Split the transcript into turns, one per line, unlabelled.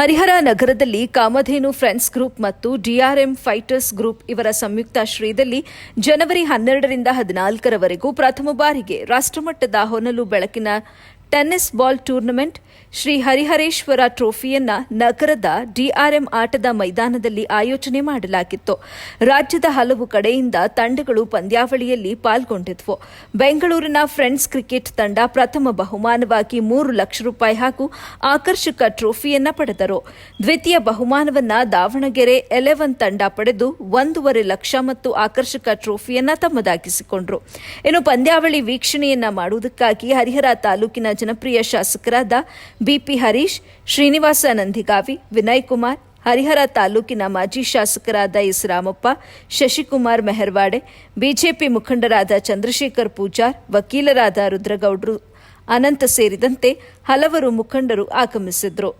ಹರಿಹರ ನಗರದಲ್ಲಿ Kamadhenu friends group ಮತ್ತು DRM fighters group ಇವರ ಸಂಯುಕ್ತಾಶ್ರಯದಲ್ಲಿ ಜನವರಿ ಹನ್ನೆರಡರಿಂದ ಹದಿನಾಲ್ಕರವರೆಗೂ ಪ್ರಥಮ ಬಾರಿಗೆ ರಾಷ್ಟ್ರಮಟ್ಟದ ಹೊನಲು ಬೆಳಕಿನ tennis ball tournament Shri Harihareshwara ಟ್ರೋಫಿಯನ್ನ ನಗರದ ಡಿಆರ್ಎಂ ಆಟದ ಮೈದಾನದಲ್ಲಿ ಆಯೋಜನೆ ಮಾಡಲಾಗಿತ್ತು. ರಾಜ್ಯದ ಹಲವು ಕಡೆಯಿಂದ ತಂಡಗಳು ಪಂದ್ಯಾವಳಿಯಲ್ಲಿ ಪಾಲ್ಗೊಂಡಿದ್ವು. ಬೆಂಗಳೂರಿನ ಫ್ರೆಂಡ್ಸ್ ಕ್ರಿಕೆಟ್ ತಂಡ ಪ್ರಥಮ ಬಹುಮಾನವಾಗಿ ಮೂರು ಲಕ್ಷ ರೂಪಾಯಿ ಹಾಗೂ ಆಕರ್ಷಕ ಟ್ರೋಫಿಯನ್ನ ಪಡೆದರು. ದ್ವಿತೀಯ ಬಹುಮಾನವನ್ನ ದಾವಣಗೆರೆ ಎಲೆವನ್ ತಂಡ ಪಡೆದು ಒಂದೂವರೆ ಲಕ್ಷ ಮತ್ತು ಆಕರ್ಷಕ ಟ್ರೋಫಿಯನ್ನ ತಮ್ಮದಾಗಿಸಿಕೊಂಡರು. ಇನ್ನು ಪಂದ್ಯಾವಳಿ ವೀಕ್ಷಣೆಯನ್ನ ಮಾಡುವುದಕ್ಕಾಗಿ ಹರಿಹರ ತಾಲೂಕಿನ ಜನಪ್ರಿಯ ಶಾಸಕರಾದ ಬಿಪಿ ಹರೀಶ್ ಶ್ರೀನಿವಾಸ ನಂದಿಗಾವಿ ವಿನಯ್ ಕುಮಾರ್ ಹರಿಹರ ತಾಲೂಕಿನ ಮಾಜಿ ಶಾಸಕರಾದ ಎಸ್ ರಾಮಪ್ಪ ಶಶಿಕುಮಾರ್ ಮೆಹರ್ವಾಡೆ ಬಿಜೆಪಿ ಮುಖಂಡರಾದ ಚಂದ್ರಶೇಖರ್ ಪೂಜಾರ್ ವಕೀಲರಾದ ರುದ್ರಗೌಡ್ರು ಅನಂತ ಸೇರಿದಂತೆ ಹಲವರು ಮುಖಂಡರು ಆಗಮಿಸಿದ್ರು.